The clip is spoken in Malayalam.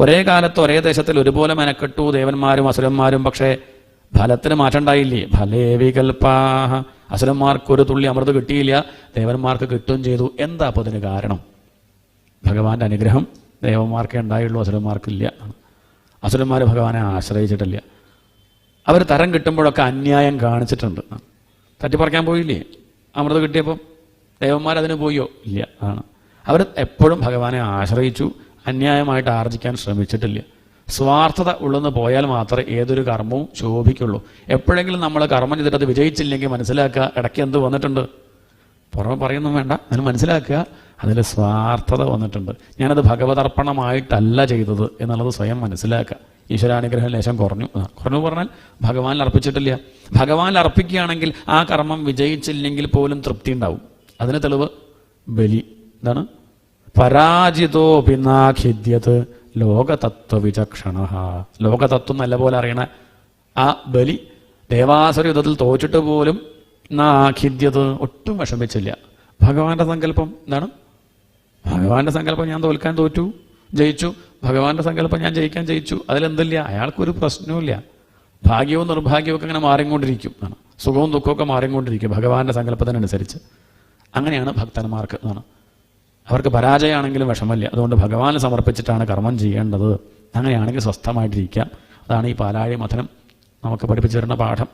ഒരേ കാലത്ത് ഒരേ ദേശത്തിൽ ഒരുപോലെ മെനക്കെട്ടു ദേവന്മാരും അസുരന്മാരും പക്ഷേ ഫലത്തിന് മാറ്റണ്ടായില്ലേ ഫലേ വികൽപ്പാഹ. അസുരന്മാർക്ക് ഒരു തുള്ളി അമൃത് കിട്ടിയില്ല ദേവന്മാർക്ക് കിട്ടുകയും ചെയ്തു. എന്താ അപ്പോൾ അതിന് കാരണം? ഭഗവാന്റെ അനുഗ്രഹം ദേവന്മാർക്കേ ഉണ്ടായുള്ളൂ അസുരന്മാർക്കില്ല. അസുരന്മാർ ഭഗവാനെ ആശ്രയിച്ചിട്ടില്ല. അവർ തരം കിട്ടുമ്പോഴൊക്കെ അന്യായം കാണിച്ചിട്ടുണ്ട്. തട്ടിപ്പറിക്കാൻ പോയില്ലേ? അമൃത് കിട്ടിയപ്പം ദേവന്മാരതിന് പോയോ? ഇല്ല. ആണ്. അവർ എപ്പോഴും ഭഗവാനെ ആശ്രയിച്ചു. അന്യായമായിട്ട് ആർജിക്കാൻ ശ്രമിച്ചിട്ടില്ല. സ്വാർത്ഥത ഉള്ളെന്ന് പോയാൽ മാത്രമേ ഏതൊരു കർമ്മവും ശോഭിക്കുള്ളൂ. എപ്പോഴെങ്കിലും നമ്മൾ കർമ്മം ചെയ്തിട്ട് അത് വിജയിച്ചില്ലെങ്കിൽ മനസ്സിലാക്കുക ഇടയ്ക്ക് എന്ത് വന്നിട്ടുണ്ട്? പുറമെ പറയുന്നു വേണ്ട അതിന് മനസ്സിലാക്കുക അതിൽ സ്വാർത്ഥത വന്നിട്ടുണ്ട്. ഞാനത് ഭഗവതർപ്പണമായിട്ടല്ല ചെയ്തത് എന്നുള്ളത് സ്വയം മനസ്സിലാക്കുക. ഈശ്വരാനുഗ്രഹം ലേശം കുറഞ്ഞു. കുറഞ്ഞു പറഞ്ഞാൽ ഭഗവാനിൽ അർപ്പിച്ചിട്ടില്ല. ഭഗവാനിൽ അർപ്പിക്കുകയാണെങ്കിൽ ആ കർമ്മം വിജയിച്ചില്ലെങ്കിൽ പോലും തൃപ്തി ഉണ്ടാവും. അതിന് തെളിവ് ബലി. എന്താണ് പരാജിതോ പിന്നാഖിദ്യത് ലോകതത്വ വിചക്ഷണ ലോകതത്വം നല്ല പോലെ അറിയണ ആ ബലി ദേവാസുര യുദ്ധത്തിൽ തോച്ചിട്ട് പോലും നാഖിദ്യത് ഒട്ടും വിഷമിച്ചില്ല. ഭഗവാന്റെ സങ്കല്പം എന്താണ്? ഭഗവാന്റെ സങ്കല്പം ഞാൻ തോൽക്കാൻ തോറ്റു ജയിച്ചു. ഭഗവാന്റെ സങ്കല്പം ഞാൻ ജയിക്കാൻ ജയിച്ചു. അതിലെന്തില്ല? അയാൾക്കൊരു പ്രശ്നവുമില്ല. ഭാഗ്യവും നിർഭാഗ്യവും ഒക്കെ അങ്ങനെ മാറിക്കൊണ്ടിരിക്കും. എന്നാണ് സുഖവും ദുഃഖവും ഒക്കെ മാറിക്കൊണ്ടിരിക്കും ഭഗവാന്റെ സങ്കല്പത്തിനനുസരിച്ച്. അങ്ങനെയാണ് ഭക്തന്മാർക്ക് എന്നാണ് അവർക്ക് പരാജയമാണെങ്കിലും വിഷമമില്ല. അതുകൊണ്ട് ഭഗവാന് സമർപ്പിച്ചിട്ടാണ് കർമ്മം ചെയ്യേണ്ടത്. അങ്ങനെയാണെങ്കിൽ സ്വസ്ഥമായിട്ടിരിക്കാം. അതാണ് ഈ പാലാഴി മഥനം നമുക്ക് പഠിപ്പിച്ചു തരുന്ന പാഠം.